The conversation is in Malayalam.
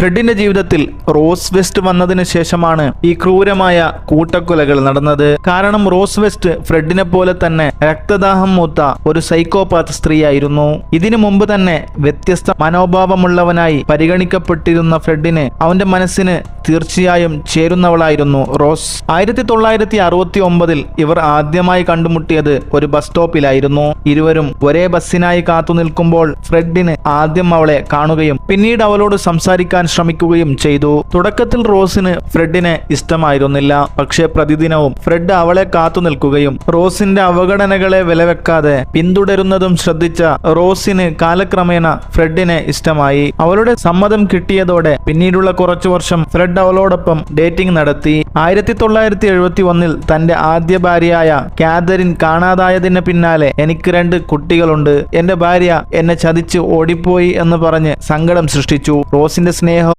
ഫ്രെഡിന്റെ ജീവിതത്തിൽ റോസ് വെസ്റ്റ് വന്നതിന് ശേഷമാണ് ഈ ക്രൂരമായ കൂട്ടക്കൊലകൾ നടന്നത്. കാരണം റോസ് വെസ്റ്റ് ഫ്രെഡിനെ പോലെ തന്നെ രക്തദാഹം മൂത്ത ഒരു സൈക്കോപാത്ത് സ്ത്രീയായിരുന്നു. ഇതിനു മുമ്പ് തന്നെ വ്യത്യസ്ത മനോഭാവമുള്ളവനായി പരിഗണിക്കപ്പെട്ടിരുന്ന ഫ്രെഡിന് അവന്റെ മനസ്സിന് തീർച്ചയായും ചേരുന്നവളായിരുന്നു റോസ്. ആയിരത്തി തൊള്ളായിരത്തി അറുപത്തി ഒമ്പതിൽ ഇവർ ആദ്യമായി കണ്ടുമുട്ടിയത് ഒരു ബസ് സ്റ്റോപ്പിലായിരുന്നു. ഇരുവരും ഒരേ ബസ്സിനായി കാത്തു നിൽക്കുമ്പോൾ ഫ്രെഡിന് ആദ്യം അവളെ കാണുകയും പിന്നീട് അവളോട് സംസാരിക്കാൻ ശ്രമിക്കുകയും ചെയ്തു. തുടക്കത്തിൽ റോസിന് ഫ്രെഡിനെ ഇഷ്ടമായിരുന്നില്ല. പക്ഷേ പ്രതിദിനവും ഫ്രെഡ് അവളെ കാത്തു നിൽക്കുകയും റോസിന്റെ അവഗണനകളെ വിലവെക്കാതെ പിന്തുടരുന്നതും ശ്രദ്ധിച്ച റോസിന് കാലക്രമേണ ഫ്രെഡിനെ ഇഷ്ടമായി. അവളുടെ സമ്മതം കിട്ടിയതോടെ പിന്നീടുള്ള കുറച്ചു വർഷം ഫ്രെഡ് അവളോടൊപ്പം ഡേറ്റിംഗ് നടത്തി. ആയിരത്തി തൊള്ളായിരത്തി എഴുപത്തി ഒന്നിൽ തന്റെ ആദ്യ ഭാര്യയായ കാതറിൻ കാണാതായതിന് പിന്നാലെ എനിക്ക് രണ്ട് കുട്ടികളുണ്ട്. എന്റെ ഭാര്യ എന്നെ ചതിച്ച് ഓടിപ്പോയി എന്ന് പറഞ്ഞ് സങ്കടം സൃഷ്ടിച്ചു. റോസിന്റെ സ്നേഹം